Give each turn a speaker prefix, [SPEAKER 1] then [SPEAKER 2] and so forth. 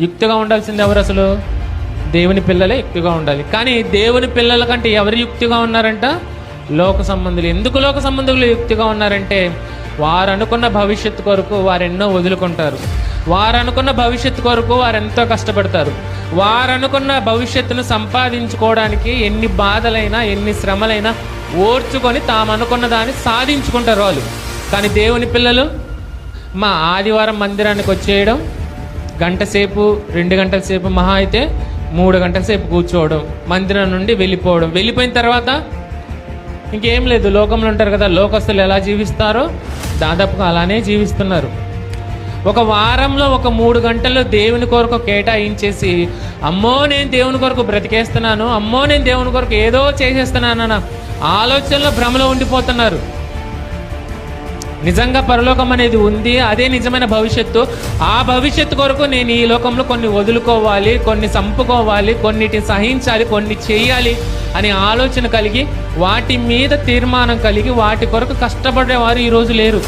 [SPEAKER 1] యుక్తిగా ఉండాల్సింది ఎవరు అసలు? దేవుని పిల్లలే యుక్తిగా ఉండాలి. కానీ దేవుని పిల్లల కంటే ఎవరు యుక్తిగా ఉన్నారంట? లోక సంబంధులు. ఎందుకు లోక సంబంధులు యుక్తిగా ఉన్నారంటే వారు అనుకున్న భవిష్యత్తు కొరకు వారు ఎన్నో వదులుకుంటారు. వారు అనుకున్న భవిష్యత్తు కొరకు వారు ఎంతో కష్టపడతారు. వారు అనుకున్న భవిష్యత్తును సంపాదించుకోవడానికి ఎన్ని బాధలైనా ఎన్ని శ్రమలైనా ఓర్చుకొని తాము అనుకున్న దాన్ని సాధించుకుంటారు వాళ్ళు. కానీ దేవుని పిల్లలు మా ఆదివారం మందిరానికి వచ్చేయడం గంట సేపు రెండు గంటల సేపు మహా అయితే మూడు గంటల సేపు కూర్చోవడం మందిరం నుండి వెళ్ళిపోవడం. వెళ్ళిపోయిన తర్వాత ఇంకేం లేదు లోకంలో ఉంటారు కదా లోకస్తులు ఎలా జీవిస్తారో దాదాపుగా అలానే జీవిస్తున్నారు. ఒక వారంలో ఒక మూడు గంటలు దేవుని కొరకు కేటాయించేసి అమ్మో నేను దేవుని కొరకు బ్రతికేస్తున్నాను అమ్మో నేను దేవుని కొరకు ఏదో చేసేస్తున్నానన్న ఆలోచనలో భ్రమలో ఉండిపోతున్నారు. నిజంగా పరలోకం అనేది ఉంది అదే నిజమైన భవిష్యత్తు. ఆ భవిష్యత్తు కొరకు నేను ఈ లోకంలో కొన్ని వదులుకోవాలి కొన్ని చంపుకోవాలి కొన్నిటిని సహించాలి కొన్ని చేయాలి అనే ఆలోచన కలిగి వాటి మీద తీర్మానం కలిగి వాటి కొరకు కష్టపడేవారు ఈరోజు లేరు.